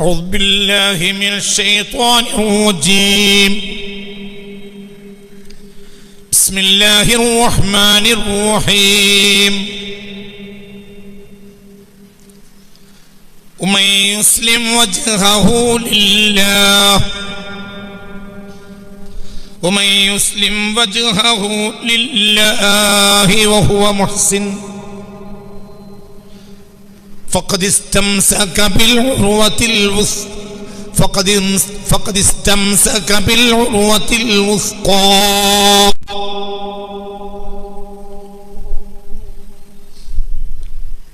أعوذ بالله من الشيطان الرجيم. بسم الله الرحمن الرحيم. ومن يسلم وجهه لله. ومن يسلم وجهه لله وهو محسن. فقد استمسك بالعروة الوثقى فقد فقد استمسك بالعروة الوثقى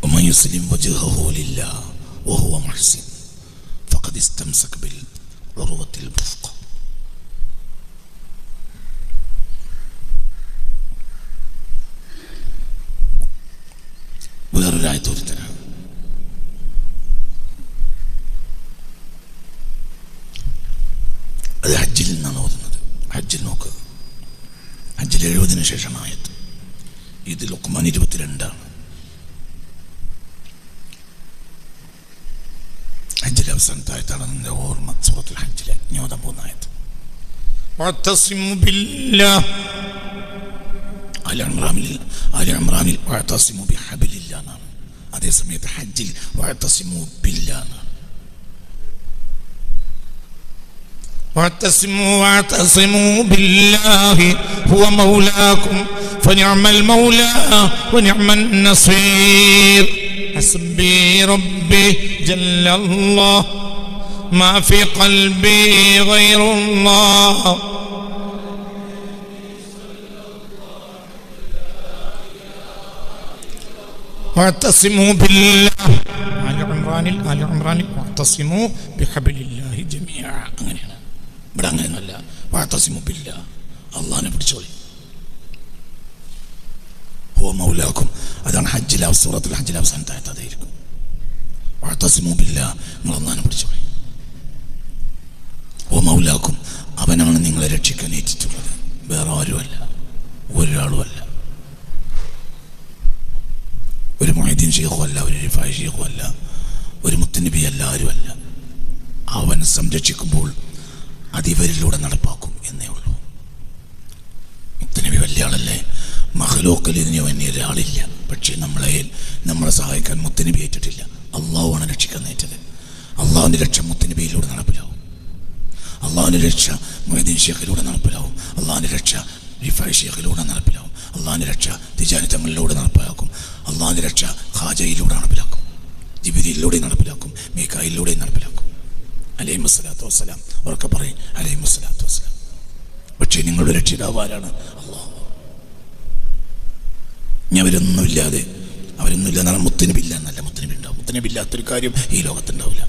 ومن يسلم وجهه لله وهو محسن فقد استمسك بالعروة الوثقى വേറൊരായത്ത് ശേഷമായത് ഇത് ലുക്മാൻ ഇരുപത്തിരണ്ടാണ് ഹജ്ജിലെ അവസാനത്തെ ആയത്താണ് നിന്റെ ഓർമ്മ സുഹൃത്തിൽ ഹജ്ജിലെ ന്യൂനം മൂന്നായത് അതേസമയത്ത് ഹജ്ജിൽ واعتصموا واعتصموا بالله هو مولاكم فنعم المولى ونعم النصير. حسبي ربي جل الله ما في قلبي غير الله. واعتصموا بالله. آل عمران آل عمران واعتصموا بحبل الله جميعا. ഇവിടെ അങ്ങനെയൊന്നുമല്ല വാഴത്തസിമുപ്പില്ല അള്ളഹാനെ പിടിച്ചോളി. ഹോ മൗലാക്കും അതാണ് ഹജ്ജിലെ സൂറത്തുൽ ഹജ്ജിലെ അവസാനത്തായത്. അതായിരിക്കും. വാഴത്തസിമുപ്പില്ല നിങ്ങൾ അള്ളാഹിനെ പിടിച്ചോളി. ഓ മൗലാക്കും അവനാണ് നിങ്ങളെ രക്ഷിക്കാൻ ഏറ്റിട്ടുള്ളത്. വേറെ ആരുമല്ല. ഒരാളുമല്ല. ഒരു മൊഹീദ്ദീൻ ഷെയ്ഖോ അല്ല ഒരു റിഫായ് ഷെയ്ഖും അല്ല ഒരു മുത്തനബി അല്ല ആരുമല്ല. അവൻ സംരക്ഷിക്കുമ്പോൾ അതിവരിലൂടെ നടപ്പാക്കും എന്നേ ഉള്ളൂ. മുത്തനബി വലിയ ആളല്ലേ? മഹലോക്കൽ ഇതിന് ഒരാളില്ല. പക്ഷേ നമ്മളെ നമ്മളെ സഹായിക്കാൻ മുത്തനബി ഏറ്റിട്ടില്ല. അള്ളാഹുവാണ് രക്ഷിക്കാൻ ഏറ്റത്. അള്ളാഹുവിന്റെ രക്ഷ മുത്തനബിയിലൂടെ നടപ്പിലാവും. അള്ളാഹുവിന്റെ രക്ഷ മൊയ്തീൻ ഷേഖിലൂടെ നടപ്പിലാവും. അള്ളാഹുവിന്റെ രക്ഷ റിഫായ് ഷേഖിലൂടെ നടപ്പിലാവും. അള്ളാഹുവിന്റെ രക്ഷ തിജാനിത്തങ്ങളിലൂടെ നടപ്പിലാക്കും അള്ളാഹുവിന്റെ രക്ഷ ഖാജയിലൂടെ നടപ്പിലാക്കും. ജിബിരിയിലൂടെ നടപ്പിലാക്കും. മീക്കായിലൂടെ നടപ്പിലാക്കും. അലൈഹി വസ്സലാത്തു വസ്സലാം. ഉറക്കെ പറയും അലൈഹി വസ്സലാത്തു വസ്സലാം. പക്ഷേ നിങ്ങളുടെ രക്ഷിതാവ് ആരാണ് അള്ളാഹു. ഇനി അവരൊന്നുമില്ലാതെ അവരൊന്നുമില്ല എന്നാണ് മുത്തനബില്ല എന്നല്ല മുത്തനബി ഉണ്ടാവും മുത്തനബി ഇല്ലാത്തൊരു കാര്യം ഈ ലോകത്തുണ്ടാവില്ല.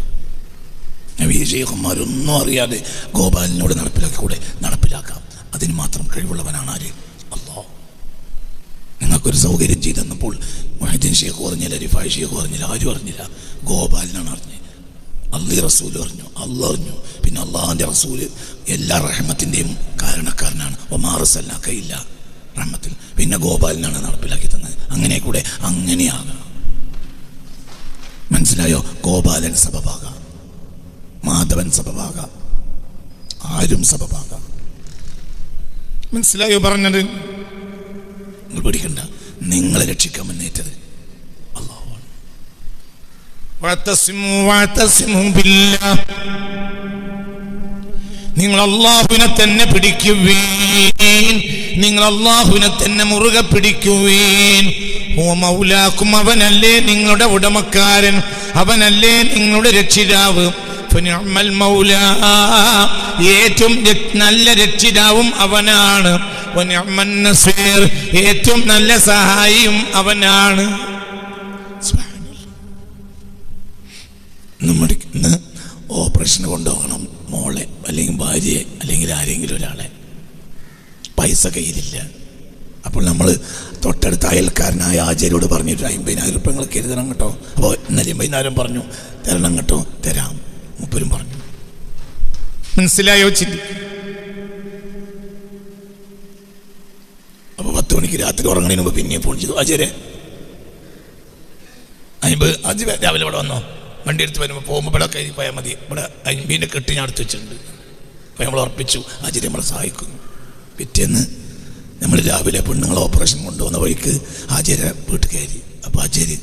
നബി ഷെയ്ഖന്മാരൊന്നും അറിയാതെ ഗോപാലിനോട് നടപ്പിലാക്കിക്കൂടെ? നടപ്പിലാക്കാം. അതിന് മാത്രം കഴിവുള്ളവനാണ് ആര്? അള്ളാഹു. നിങ്ങൾക്കൊരു സൗകര്യം ചെയ്തെന്നപ്പോൾ മൊഹദ്ദീൻ ഷേഖ് പറഞ്ഞില്ല റിഫായ് ഷേഖ് പറഞ്ഞില്ല ആരും അറിഞ്ഞില്ല. ഗോപാലിനാണ് അറിഞ്ഞത്. അള്ളി റസൂൽ അറിഞ്ഞു. അള്ള അറിഞ്ഞു. പിന്നെ അള്ളാഹിന്റെ റസൂൽ എല്ലാ റഹ്മത്തിന്റെയും കാരണക്കാരനാണ്. ഒമാറസല്ലാക്കയില്ല റഹ്മത്തിൽ. പിന്നെ ഗോപാലിനാണ് നടപ്പിലാക്കി തന്നത്. അങ്ങനെ കൂടെ അങ്ങനെയാകണം മനസ്സിലായോ? ഗോപാലൻ സബബാക. മാധവൻ സബബാക. ആരും സബബാക. മനസ്സിലായോ പറഞ്ഞത്? നിങ്ങൾ പഠിക്കണ്ട നിങ്ങളെ രക്ഷിക്കാൻ മുന്നേറ്റത് നിങ്ങൾ അള്ളാഹുവിനെ തന്നെ പിടിക്കുവീൻ. നിങ്ങൾ അള്ളാഹുവിനെ തന്നെ മുറുകെ പിടിക്കുവീൻ. ഓ മൗലാക്കും അവനല്ലേ നിങ്ങളുടെ ഉടമക്കാരൻ. അവനല്ലേ നിങ്ങളുടെ രക്ഷിതാവ്. മൗല. ഏറ്റവും നല്ല രക്ഷിതാവും അവനാണ്. ഏറ്റവും നല്ല സഹായിയും അവനാണ്. നമ്മുടെ ഓപ്പറേഷന് കൊണ്ടുപോകണം. മോളെ അല്ലെങ്കിൽ ഭാര്യയെ അല്ലെങ്കിൽ ആരെങ്കിലും ഒരാളെ. പൈസ കയ്യിലില്ല. അപ്പോൾ നമ്മൾ തൊട്ടടുത്ത അയൽക്കാരനായ ആചാര്യോട് പറഞ്ഞിട്ട് അമ്പതിനായിരം രൂപ നിങ്ങൾ കരുതണം കേട്ടോ. അപ്പോൾ ഇന്നലെ അമ്പതിനായിരം പറഞ്ഞു. തരണം കേട്ടോ തരാം. മുപ്പരും പറഞ്ഞു. മനസ്സിലായോ ചിന്തി? അപ്പോൾ പത്ത് മണിക്ക് രാത്രി ഉറങ്ങണതിന് മുമ്പ് പിന്നെയും ഫോൺ ചെയ്തു. ആചാര്യ അമ്പത് അജ് രാവിലെ ഇവിടെ വന്നോ? വണ്ടി എടുത്ത് വരുമ്പോൾ പോകുമ്പോൾ ഇവിടെ കയറി പോയാൽ മതി. ഇവിടെ അൻപീന്റെ കെട്ടി ഞാൻ എടുത്ത് വെച്ചിട്ടുണ്ട്. അപ്പോൾ നമ്മൾ ഉറപ്പിച്ചു അജിരി നമ്മളെ സഹായിക്കുന്നു. പിറ്റേന്ന് നമ്മൾ രാവിലെ പെണ്ണുങ്ങളെ ഓപ്പറേഷൻ കൊണ്ടുവന്ന വഴിക്ക് ആചാര്യ വീട്ടിൽ കയറി. അപ്പോൾ ആചാര്യ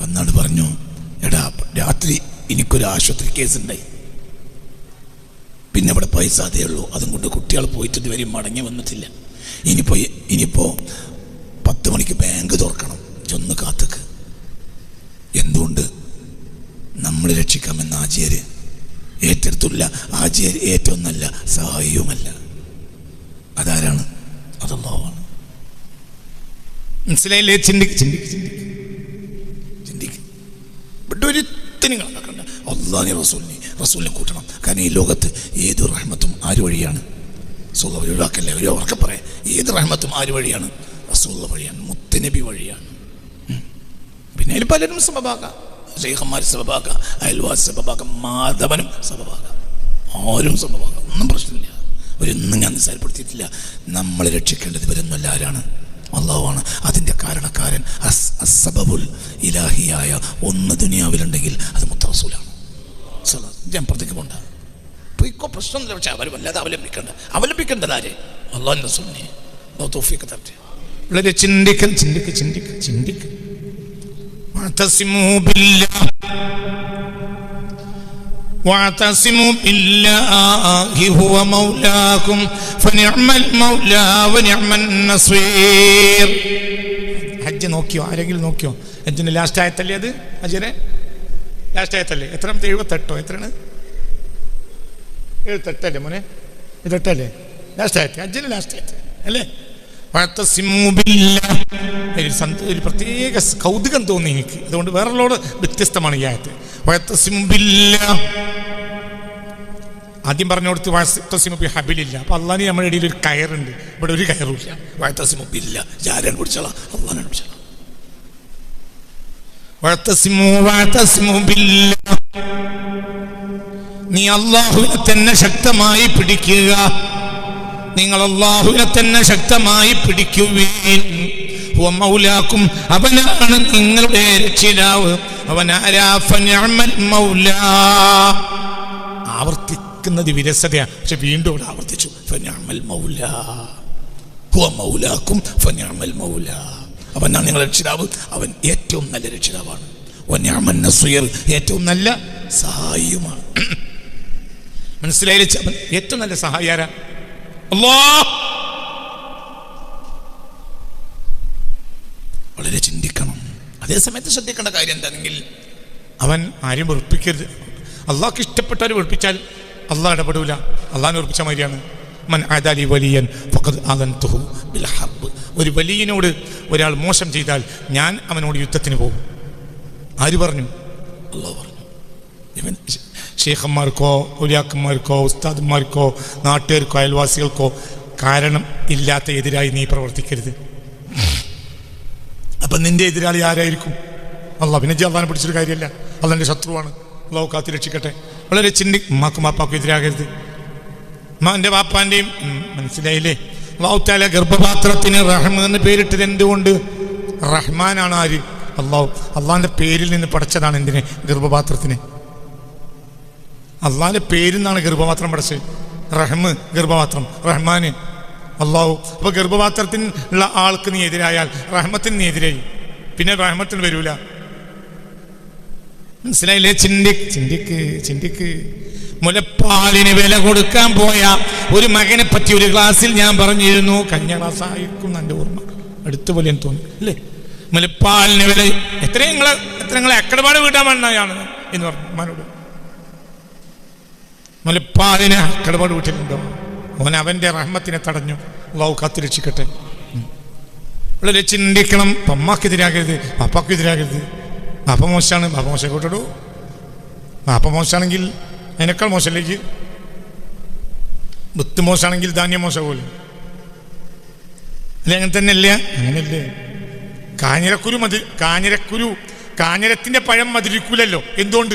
വന്നാണ് പറഞ്ഞു എടാ രാത്രി എനിക്കൊരു ആശുപത്രി കേസ് ഉണ്ടായി പിന്നെ ഇവിടെ പൈസ അതേ ഉള്ളൂ. അതും കൊണ്ട് കുട്ടികൾ പോയിട്ട് ഇതുവരെ മടങ്ങി വന്നിട്ടില്ല. ഇനിയിപ്പോൾ ഇനിയിപ്പോൾ പത്ത് മണിക്ക് ബാങ്ക് തുറക്കണം. ചൊന്ന് കാത്തക്ക് എന്തുകൊണ്ട് നമ്മൾ ആചാര്. ഏറ്റെടുത്തില്ല ആചാര്യ ഏറ്റവും നല്ല സഹായിയുമല്ല. അതാരാണ്? അതല്ലാവാണ് മനസ്സിലായില്ലേ? ചിന്തിക്ക് ചിന്തിക്ക് ചിന്തിക്ക് ചിന്തിക്ക് അള്ളാഹി കൂട്ടണം. കാരണം ഈ ലോകത്ത് ഏത് റഹ്മത്തും ആര് വഴിയാണ്? ഒഴിവാക്കല്ലേ ഒരു അവർക്ക് പറയാം. ഏത് റഹ്മത്തും ആര് വഴിയാണ്? വഴിയാണ്. മുത്തനബി വഴിയാണ്. പിന്നെ അതിൽ പലരും സബബാക്കാം ഷെയ്ഖന്മാർ സബബാക്കാം അയൽവാസി സബബാക്കാം മാധവനും സബബാക്കാം. ആരും സബബാക്കാം ഒന്നും പ്രശ്നമില്ല. അവരൊന്നും ഞാൻ നിസ്സാരപ്പെടുത്തിയിട്ടില്ല. നമ്മൾ രക്ഷിക്കേണ്ടത് ഇവരൊന്നുമല്ല ആരാണ്? അള്ളാഹുവാണ്. അതിന്റെ കാരണക്കാരൻ അസ് അസബബുൽ ഇലാഹിയായ ഒന്ന് ദുനിയാവിലുണ്ടെങ്കിൽ അത് മുത്തറസൂലാണ്. സലാ- ഞാൻ പുറത്തേക്ക് പോണ്ട. പോയിക്കോ പ്രശ്നമൊന്നുമില്ല പക്ഷെ അവർ വല്ലാതെ അവലംബിക്കേണ്ട. അവലംബിക്കേണ്ടത് ആരെ? അള്ളാഹിന്റെ സുന്നി അള്ളാഹു തോഫിയൊക്കെ തരട്ടെ. വളരെ ചിന്തിക്കൽ ചിന്തിക്ക് ചിന്തിക്ക് ചിന്തിക്ക് واعتصموا بالله واعتصموا بالله هو مولاكم فنعم المولى ونعم النصير ഹജ്ജ് നോക്കിയോ ആരെങ്കിലും നോക്കിയോ ഹജ്ജിന്റെ ലാസ്റ്റ് ആയത്തല്ലേ അത് അജരെ ലാസ്റ്റ് ആയത്തല്ലേ എത്രാമത്തെ എഴുപത്തെട്ടോ എത്രയാണ് എഴുപത്തെട്ടല്ലേ മോനെ എഴുപത്തെട്ടല്ലേ ലാസ്റ്റ് ആയത്തെ ഹജ്ജിന്റെ ലാസ്റ്റ് ആയത്തെ അല്ലേ വഅത്തസിമൂ ബില്ലാഹ്. ഒരു പ്രത്യേക കൗതുകം തോന്നി എനിക്ക്. അതുകൊണ്ട് വേറെല്ലോട് വ്യത്യസ്തമാണ് ഈ വഅത്തസിമൂ ആദ്യം പറഞ്ഞു കൊടുത്ത് വഅത്തസിമൂ ബി ഹബിലില്ല. അപ്പൊ അള്ളാഹ് നമ്മുടെ ഇടയിൽ ഒരു കയറുണ്ട്. ഇവിടെ ഒരു കയറുമില്ല വാഴ്ത്തസിമുപ്പില്ല ആരാണ് പിടിച്ചോളാം. അള്ളാഹാണ് പിടിച്ചോളാം. നീ അള്ളാഹുവിനെ തന്നെ ശക്തമായി പിടിക്കുക. നിങ്ങൾ അള്ളാഹുവിനെ തന്നെ ശക്തമായി പിടിക്കുവീൻ. മൗലാക്കും അവനാണ് നിങ്ങളുടെ രക്ഷിതാവ്. അവനാരാ? ഫനിഅമൽ മൗലാ. ആവർത്തിക്കുന്നത് വിരസതയാണ്. പക്ഷെ വീണ്ടും ഇവിടെ ആവർത്തിച്ചു. ഫനിഅമൽ മൗല. മൗലാക്കും മൗല. അവനാണ് നിങ്ങളുടെ രക്ഷിതാവ്. അവൻ ഏറ്റവും നല്ല രക്ഷിതാവാണ്. ഏറ്റവും നല്ല സഹായിയുമാണ്. മനസ്സിലായില്ല? ച- ഏറ്റവും നല്ല സഹായാര അല്ലാ വളരെ ചിന്തിക്കണം. അതേ സമയത്ത് ശ്രദ്ധിക്കേണ്ട കാര്യം എന്താണെങ്കിൽ അവൻ ആരും വെറുപ്പിക്കരുത്. അള്ളാഹ്ക്ക് ഇഷ്ടപ്പെട്ടവർ വെറുപ്പിച്ചാൽ അള്ളാഹ് ഇടപെടൂല. അള്ളാഹിനെ വെറുപ്പിച്ച മാതിരിയാണ്. മൻ ആദാലി വലിയൻ ഫഖദ് ആദൻതുഹു ബിൽ ഒരു വലിയനോട് ഒരാൾ മോശം ചെയ്താൽ ഞാൻ അവനോട് യുദ്ധത്തിന് പോകും. ആര് പറഞ്ഞു? അള്ളാഹ് പറഞ്ഞു. ഇവൻ ഷേഖന്മാർക്കോ ഒലിയാക്കന്മാർക്കോ ഉസ്താദന്മാർക്കോ നാട്ടുകാർക്കോ അയൽവാസികൾക്കോ കാരണം ഇല്ലാത്ത എതിരായി നീ പ്രവർത്തിക്കരുത്. അപ്പൊ നിന്റെ എതിരാളി ആരായിരിക്കും? അള്ളാഹ് പിന്നെ ജവാനെ പിടിച്ചൊരു കാര്യമല്ല. അള്ളാന്റെ ശത്രുവാണ്. അള്ളാഹു കാത്തി രക്ഷിക്കട്ടെ. വളരെ ചിന്തി ഉമ്മാക്കും ബാപ്പാക്കും എതിരാകരുത്. എന്റെ വാപ്പാന്റെയും ഉം, മനസ്സിലായില്ലേ? അള്ളാഹുത്താല ഗർഭപാത്രത്തിന് റഹ്മ എന്ന് പേരിട്ടത് എന്തുകൊണ്ട്? റഹ്മാനാണ് ആര്? അള്ളാഹു അള്ളാഹിന്റെ പേരിൽ നിന്ന് പഠിച്ചതാണ് എന്തിനെ? ഗർഭപാത്രത്തിന്. അള്ളാഹിന്റെ പേരിൽ നിന്നാണ് ഗർഭപാത്രം പഠിച്ചത് റഹ്മ് ഗർഭപാത്രം. റഹ്മാന്. അള്ളാഹു. അപ്പൊ ഗർഭപാത്രത്തിന് ഉള്ള ആൾക്ക് നീ എതിരായാൽ റഹ്മത്തിന് നീ എതിരായി. പിന്നെ റഹ്മത്തിന് വരൂല. മനസ്സിലായില്ലേ? ചിന്തി ചിന്തിക്ക് ചിന്തിക്ക്. മുലപ്പാലിന് വില കൊടുക്കാൻ പോയ ഒരു മകനെ പറ്റി ഒരു ക്ലാസ്സിൽ ഞാൻ പറഞ്ഞിരുന്നു. കഴിഞ്ഞ ക്ലാസ് ആയിരിക്കും എന്റെ ഓർമ്മ. അടുത്ത പോലെ എനിക്ക് തോന്നി. അല്ലേ? മുലപ്പാലിന് വില എത്രയും നിങ്ങളെ എത്ര നിങ്ങളെ എക്കടപാട് വീട്ടാൻ വേണ്ടതാണ് എന്ന് പറഞ്ഞു. ഉമ്മാനോട്. മുലപ്പാലിന് അക്കടപാട് വീട്ടിലുണ്ടോ അവൻ അവന്റെ റഹ്മത്തിനെ തടഞ്ഞു. അള്ളാഹു കാത്തു രക്ഷിക്കട്ടെ ചിന്തിക്കണം വളരെ ചിന്തിക്കണം. പമ്മാക്കെതിരാകരുത്. പാപ്പാക്കെതിരാകരുത്. ബാപ്പ മോശമാണ് ബാപ്പ മോശം കൂട്ടിടൂ. ബാപ്പ മോശമാണെങ്കിൽ അതിനേക്കാൾ മോശമല്ലേക്ക്. വിത്ത് മോശമാണെങ്കിൽ ധാന്യം മോശം പോലും. അല്ലെ അങ്ങനെ തന്നെ അല്ലേ അങ്ങനെയല്ലേ. കാഞ്ഞിരക്കുരു മതി. കാഞ്ഞിരക്കുരു കാഞ്ഞിരത്തിന്റെ പഴം മതിരിക്കൂലല്ലോ എന്തുകൊണ്ട്?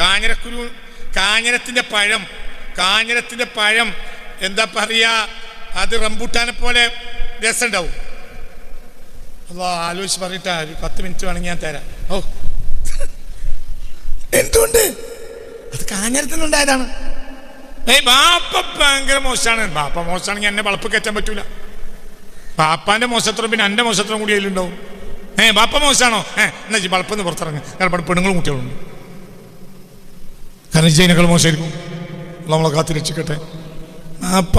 കാഞ്ഞിരക്കുരു കാഞ്ഞിരത്തിന്റെ പഴം കാഞ്ഞിരത്തിന്റെ പഴം എന്താ പറയാ അത് റംബൂട്ടാനെ പോലെ രസമുണ്ടാവും. അതോ ആലോചിച്ച് പറഞ്ഞിട്ടാ ഒരു പത്ത് മിനിറ്റ് വേണമെങ്കിൽ ഞാൻ തരാം. ഓ. എന്തുകൊണ്ട് അത് കാഞ്ഞരത്തിനുണ്ടായതാണ് ഏയ് ബാപ്പ ഭയങ്കര മോശമാണ്. ബാപ്പ മോശമാണെങ്കിൽ എന്നെ വളപ്പ് കയറ്റാൻ പറ്റൂല. ബാപ്പാന്റെ മോശത്രം പിന്നെ എന്റെ മോശത്രം കൂടി അതിലുണ്ടാവും. ഏ ബാപ്പ മോശമാണോ? ഏ എന്നാ വളപ്പെന്ന് പുറത്തിറങ്ങി. കാരണം പെണ്ണുങ്ങളും കുട്ടികളുണ്ട് കാരണം ജൈനകൾ മോശമായിരിക്കും. നമ്മളെ കാത്തി രക്ഷിക്കട്ടെ ബാപ്പ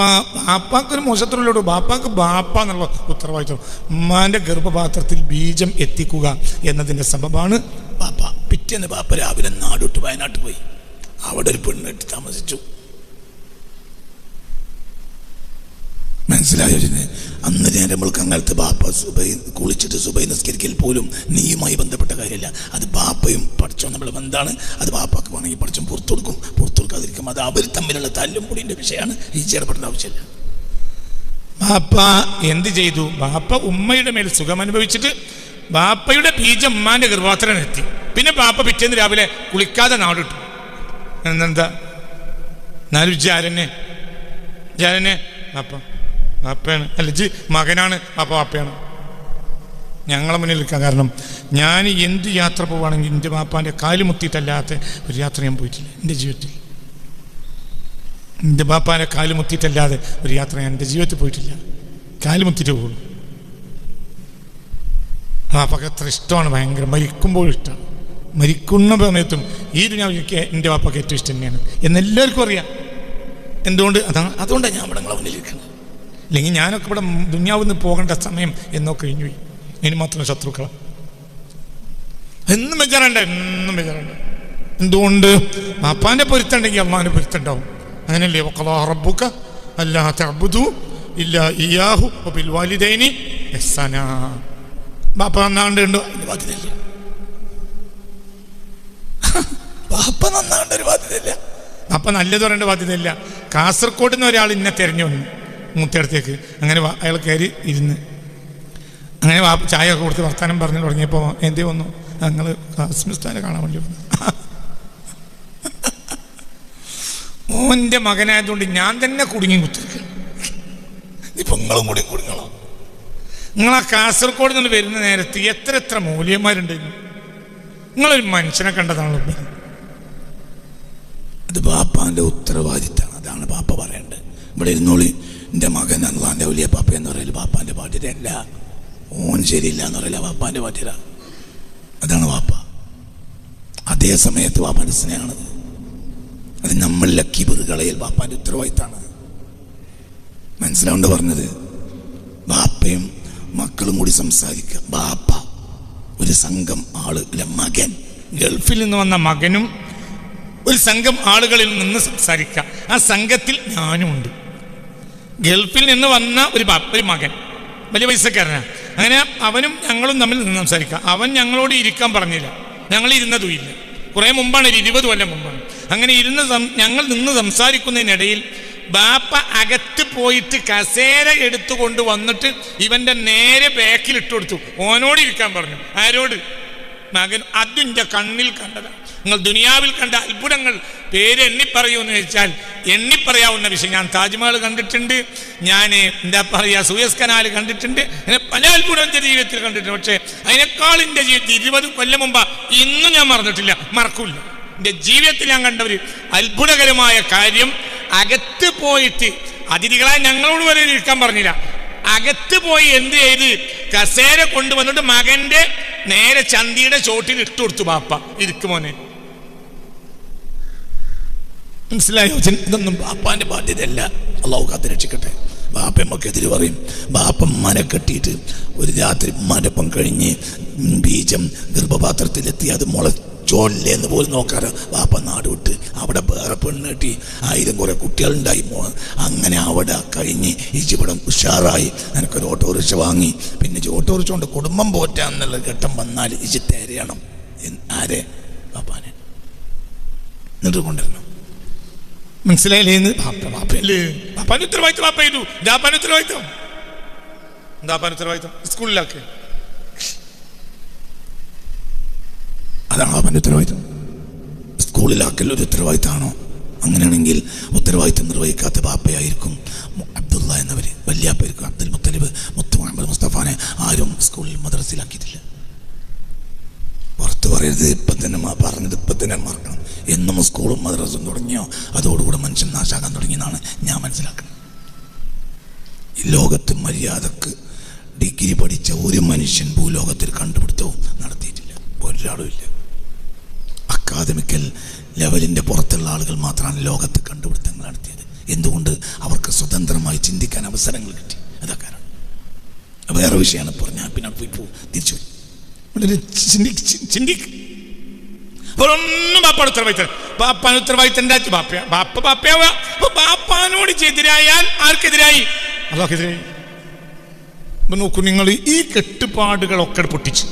ബാപ്പാക്കൊരു മോശത്തിലുള്ളൂ ബാപ്പാക്ക് ബാപ്പ എന്നുള്ള ഉത്തരവാദിത്വം. ഉമ്മാന്റെ ഗർഭപാത്രത്തിൽ ബീജം എത്തിക്കുക എന്നതിന്റെ സബബാണ് ബാപ്പ. പിറ്റേന്ന് ബാപ്പ രാവിലെ നാടോട്ട് വയനാട്ട് പോയി. അവിടെ ഒരു പെണ്ണെടുത്ത് താമസിച്ചു. മനസ്സിലായോ അന്ന് അന്ന് നമ്മൾക്ക് അങ്ങനത്തെ ബാപ്പ സുബൈ കുളിച്ചിട്ട് സുബൈ നിസ്കരിക്കൽ പോലും നീയുമായി ബന്ധപ്പെട്ട കാര്യമല്ല. അത് ബാപ്പയും പഠിച്ചോ നമ്മൾ എന്താണ് അത് ബാപ്പാക്ക് വേണമെങ്കിൽ പഠിച്ചും. പുറത്തു കൊടുക്കും. പുറത്തു കൊടുക്കാതിരിക്കും. അത് അവർ തമ്മിലുള്ള തല്ലും പൊടിന്റെ വിഷയമാണ്. ഈ ചേർപ്പെടേണ്ട ആവശ്യമില്ല. ബാപ്പ എന്ത് ചെയ്തു? ബാപ്പ ഉമ്മയുടെ മേൽ സുഖം അനുഭവിച്ചിട്ട് ബാപ്പയുടെ ബീജം ഉമ്മാന്റെ ഗർഭാത്രനെത്തി പിന്നെ ബാപ്പ പിറ്റേന്ന് രാവിലെ കുളിക്കാതെ നാടിട്ടു. എന്നെന്താ എന്നാലും ജാരനെ ജാരനെ ബാപ്പ. ബാപ്പയാണ് അല്ല ജി മകനാണ് അപ്പോൾ അപ്പയാണ്. ഞങ്ങളെ മുന്നിൽ നിൽക്കാൻ കാരണം ഞാൻ എന്ത് യാത്ര പോവുകയാണെങ്കിൽ എന്റെ ബാപ്പാന്റെ കാലുമുത്തിയിട്ടല്ലാത്ത ഒരു യാത്ര ഞാൻ പോയിട്ടില്ല എന്റെ ജീവിതത്തിൽ. എന്റെ ബാപ്പാന്റെ കാലുമുത്തിയിട്ടല്ലാതെ ഒരു യാത്ര ഞാൻ എന്റെ ജീവിതത്തിൽ പോയിട്ടില്ല. കാലുമുത്തിട്ട് പോകും ബാപ്പക്ക് അത്ര ഇഷ്ടമാണ് ഭയങ്കര മരിക്കുമ്പോഴും ഇഷ്ടമാണ് മരിക്കുന്ന സമയത്തും ഈ ദുനിയാവിലേക്ക് എന്റെ ബാപ്പക്ക് ഏറ്റവും ഇഷ്ടം തന്നെയാണ്. എന്നെല്ലാവർക്കും അറിയാം. എന്തുകൊണ്ട്? അതാണ് അതുകൊണ്ടാണ് ഞാൻ ഇവിടെ നിങ്ങളെ മുന്നിലിരിക്കുന്നത് അല്ലെങ്കിൽ ഞാനൊക്കെ ഇവിടെ ദുന്യാവിൽ നിന്ന് പോകേണ്ട സമയം എന്നോ കഴിഞ്ഞു ഇനി മാത്രം ശത്രുക്കള. എന്നും വിചാരണ്ട എന്നും വിചാരണ്ട. എന്തുകൊണ്ട്? അപ്പാന്റെ പൊരുത്തുണ്ടെങ്കിൽ അമ്മാന്റെ പൊരുത്തുണ്ടാവും അങ്ങനെയല്ലേ? വഖളാ അല്ലാത്ത അല്ലാ ഇല്ല ഇയാഹു വബിൽ വാലിദൈനി ഇഹ്സാനാ. ബാപ്പ നന്നാണ്ട് ഉണ്ടോ അതിന് ബാധ്യതയില്ല. ബാപ്പ നന്നാണ്ട് ഒരു ബാധ്യതയില്ല. അപ്പൊ നല്ലത് പറയേണ്ട ബാധ്യതയില്ല. കാസർഗോഡ് നിന്ന് ഒരാൾ ഇന്നെ തെരഞ്ഞു വന്നു. മൂത്തയിടത്തേക്ക് അങ്ങനെ അയാൾ കയറി ഇരുന്ന്. അങ്ങനെ ചായ ഒക്കെ കൊടുത്ത് വർത്താനം പറഞ്ഞു തുടങ്ങിയപ്പോൾ എന്തേ വന്നു? ഞങ്ങൾ കാസ്മിസ്ഥാനെ കാണാൻ വേണ്ടി വന്നു. മോന്റെ മകനായതുകൊണ്ട് ഞാൻ തന്നെ കുടുങ്ങി കുത്തിരിക്കണം ഇപ്പം നിങ്ങളും കൂടി കുടുങ്ങണം. നിങ്ങൾ ആ കാസർഗോഡ് നിന്ന് വരുന്ന നേരത്ത് എത്ര എത്ര മൂല്യന്മാരുണ്ട്. നിങ്ങളൊരു മനുഷ്യനെ കണ്ടതാണല്ലോ അത് ബാപ്പാന്റെ ഉത്തരവാദിത്തമാണ് അതാണ് ബാപ്പ പറയേണ്ടത്. ഇവിടെ ഇരുന്നോളി. എന്റെ മകൻ അള്ളാന്റെ വലിയ പാപ്പ എന്ന് പറയൽ ബാപ്പാന്റെ അല്ല ഓൻ ശരിയില്ല എന്ന് പറയില്ല പാപ്പാന്റെ പാട്ടിര അതാണ് വാപ്പ. അതേ സമയത്ത് വാപ്പാന്റെ സ്നേഹമാണത്. അത് നമ്മളിലെ കിബിറ് കളയൽ വാപ്പാന്റെ ഉത്തരവാദിത്തമാണ്. മനസ്സിലാവുണ്ട് പറഞ്ഞത്? ബാപ്പയും മക്കളും കൂടി സംസാരിക്കുക ബാപ്പ ഒരു സംഘം ആൾ അല്ല മകൻ. ഗൾഫിൽ നിന്ന് വന്ന മകനും ഒരു സംഘം ആളുകളിൽ നിന്ന് സംസാരിക്കുക ആ സംഘത്തിൽ ഞാനും ഉണ്ട് ഗൾഫിൽ നിന്ന് വന്ന ഒരു ഒരു മകൻ. വലിയ പൈസക്കാരനാണ് അങ്ങനെ അവനും ഞങ്ങളും തമ്മിൽ നിന്ന് സംസാരിക്കാം. അവൻ ഞങ്ങളോട് ഇരിക്കാൻ പറഞ്ഞില്ല. ഞങ്ങൾ ഇരുന്നതും ഇല്ല കുറേ മുമ്പാണ് ഒരു ഇരുപത് കൊല്ലം മുമ്പാണ്. അങ്ങനെ ഇരുന്ന് ഞങ്ങൾ നിന്ന് സംസാരിക്കുന്നതിനിടയിൽ ബാപ്പ അകത്ത് പോയിട്ട് കസേര എടുത്തുകൊണ്ട് വന്നിട്ട് ഇവന്റെ നേരെ ബാക്കിൽ ഇട്ട് കൊടുത്തു ഓനോട് ഇരിക്കാൻ പറഞ്ഞു. ആരോട്? മകൻ അതിന്റെ കണ്ണിൽ കണ്ടതാണ്. നിങ്ങൾ ദുനിയാവിൽ കണ്ട അത്ഭുതങ്ങൾ പേര് എണ്ണിപ്പറയൂ എന്ന് വെച്ചാൽ എണ്ണിപ്പറയാവുന്ന വിഷയം. ഞാൻ താജ്മഹൽ കണ്ടിട്ടുണ്ട് ഞാൻ എന്താ പറയുക സൂയസ് കനാൽ കണ്ടിട്ടുണ്ട് അങ്ങനെ പല അത്ഭുതം എന്റെ ജീവിതത്തിൽ കണ്ടിട്ടുണ്ട്. പക്ഷേ അതിനേക്കാൾ എന്റെ ജീവിതത്തിൽ ഇരുപത് കൊല്ലം മുമ്പ് ഇന്നും ഞാൻ മറന്നിട്ടില്ല മറക്കൂല എന്റെ ജീവിതത്തിൽ ഞാൻ കണ്ട ഒരു അത്ഭുതകരമായ കാര്യം അകത്ത് പോയിട്ട് അതിഥികളായി ഞങ്ങളോട് വരെ ഇരിക്കാൻ പറഞ്ഞില്ല. അകത്ത് പോയി എന്ത് ചെയ്ത് കസേര കൊണ്ടുവന്നിട്ട് മകന്റെ നേരെ ചന്തിയുടെ ചോട്ടിൽ ഇട്ടു കൊടുത്തു ബാപ്പ. ഇരിക്കുമോനെ മനസ്സിലായോ ചി- ഇതൊന്നും ബാപ്പാന്റെ ബാധ്യതയല്ല. അള്ളാഹു കാത്ത് രക്ഷിക്കട്ടെ. ബാപ്പമ്മക്കെതിരെ പറയും. ബാപ്പ മന കെട്ടിയിട്ട് ഒരു രാത്രി മരപ്പം കഴിഞ്ഞ് ബീജം ഗർഭപാത്രത്തിലെത്തി അത് മുളച്ചോല്ലേ എന്ന് പോലും നോക്കാറ് വാപ്പ നാട് വിട്ട് അവിടെ വേറെ പെണ്ണ് കെട്ടി ആയിരം കുറെ കുട്ടികളുണ്ടായി മോ അങ്ങനെ അവിടെ കഴിഞ്ഞ് ഇച്ചിവിടം ഉഷാറായി. എനിക്കൊരു ഓട്ടോറിക്ഷ വാങ്ങി. പിന്നെ ഓട്ടോറിക്ഷ കൊണ്ട് കുടുംബം പോറ്റാന്നുള്ള ഘട്ടം വന്നാൽ ഇച്ചി തേരയണം ആരെ? പാപ്പാനെ എന്നിട്ട് കൊണ്ടുവരണം. മനസ്സിലായില്ലേ എന്ന് ബാപ്പ ബാപ്പയല്ലേ ബാപ്പാന്റെ ഉത്തരവാദിത്വം ബാപ്പ ചെയ്തു. ഉത്തരവാദിത്തം. എന്താ ജാപ്പാന്റെ ഉത്തരവാദിത്വം സ്കൂളിലാക്കി. അതാണ് അവന്റെ ഉത്തരവാദിത്തം. സ്കൂളിലാക്കൽ ഒരു ഉത്തരവാദിത്തമാണോ? അങ്ങനെയാണെങ്കിൽ ഉത്തരവാദിത്തം നിർവഹിക്കാത്ത ബാപ്പയായിരിക്കും അബ്ദുള്ള എന്നവർ വല്യാപ്പായിരിക്കും അബ്ദുൽ മുത്തലിബ് മുത്തു മുഹമ്മദ് മുസ്തഫാനെ ആരും സ്കൂളിൽ മദ്രസയിലാക്കിയിട്ടില്ല. പുറത്ത് പറയരുത് ഇപ്പം തന്നെ പറഞ്ഞത് ഇപ്പം തന്നെ മറക്കണം. എന്നും സ്കൂളും മദ്രസും തുടങ്ങിയോ? അതോടുകൂടെ മനുഷ്യൻ നാശാകാൻ തുടങ്ങിയെന്നാണ് ഞാൻ മനസ്സിലാക്കുന്നത്. ഈ ലോകത്ത് മര്യാദയ്ക്ക് ഡിഗ്രി പഠിച്ച ഒരു മനുഷ്യൻ ഭൂലോകത്തിൽ കണ്ടുപിടുത്തവും നടത്തിയിട്ടില്ല. ഒരാളും ഇല്ല. അക്കാദമിക്കൽ ലെവലിന്റെ പുറത്തുള്ള ആളുകൾ മാത്രമാണ് ലോകത്ത് കണ്ടുപിടുത്തങ്ങൾ നടത്തിയത്. എന്തുകൊണ്ട്? അവർക്ക് സ്വതന്ത്രമായി ചിന്തിക്കാൻ അവസരങ്ങൾ കിട്ടി. അതാ കാരണം. വേറെ വിഷയമാണ് പറഞ്ഞാൽ പിന്നെ പോയി പോ തിരിച്ചു ചിന്തിക്ക് ഒന്നും നോക്കൂ നിങ്ങൾ ഈ കെട്ടുപാടുകളൊക്കെ പൊട്ടിച്ചു.